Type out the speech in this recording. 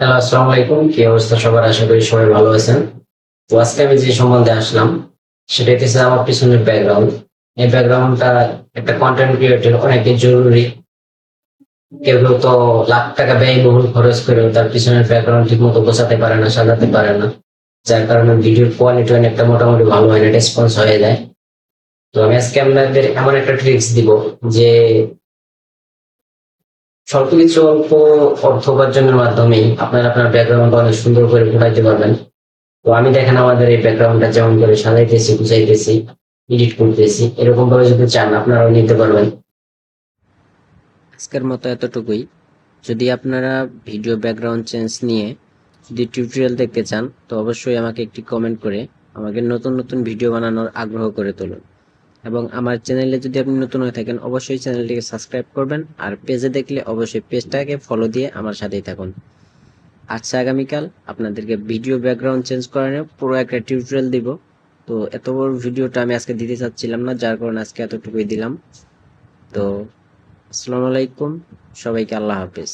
Hello আসসালামু আলাইকুম কি অবস্থা সবার? আশা করি সবাই ভালো আছেন। তো আজকে আমি যে সম্বন্ধে আসলাম, সেটা হচ্ছে আমার পিছনের ব্যাকগ্রাউন্ড এই ব্যাকগ্রাউন্ডটা একটা কন্টেন্ট ক্রিয়েটর অনেকই জরুরি। কেউ কেউ তো লাখ টাকা ব্যয়বহুল খরচ করে তার পিছনের ব্যাকগ্রাউন্ড ঠিক মতো গোছাতে পারে না, সাজাতে পারে না। যার কারণে ভিডিওর কোয়ালিটি অনেকটা মোটামুটি ভালো হয় না রেসপন্স হয়ে যায়। তো আমি আজকে আপনাদের এমন একটা ট্রিক্স দিব যে স্বল্প কিছু অল্প অর্থ উপার্জনের মাধ্যমেই আপনারা আপনার ব্যাকগ্রাউন্ড অনেক সুন্দর করে ফুটাইতে পারবেন। তো আমি দেখেন আমাদের এই ব্যাকগ্রাউন্ডটা যেমন করে সাজাইতেছি, গুছাইতেছি এডিট করতেছি এরকম ভাবে যদি চান আপনারাও নিতে পারবেন। আজকের মতো এতটুকুই। যদি আপনারা ভিডিও ব্যাকগ্রাউন্ড চেঞ্জ নিয়ে যদি টিউটোরিয়াল দেখতে চান, তো অবশ্যই আমাকে একটি কমেন্ট করে আমাকে নতুন নতুন ভিডিও বানানোর আগ্রহ করে তুলুন। এবং আমার চ্যানেলে যদি আপনি নতুন হয়ে থাকেন, অবশ্যই চ্যানেলটিকে সাবস্ক্রাইব করবেন আর পেজে দেখলে অবশ্যই পেজটাকে ফলো দিয়ে আমার সাথেই থাকুন। আচ্ছা আগামীকাল আপনাদেরকে ভিডিও ব্যাকগ্রাউন্ড চেঞ্জ করানোর পুরো একটা টিউটোরিয়াল দিব। তো এত বড় ভিডিওটা আমি আজকে দিতে চাচ্ছিলাম না, যার কারণে আজকে এতটুকুই দিলাম। তো, আসসালামু আলাইকুম, সবাইকে আল্লাহ হাফেজ।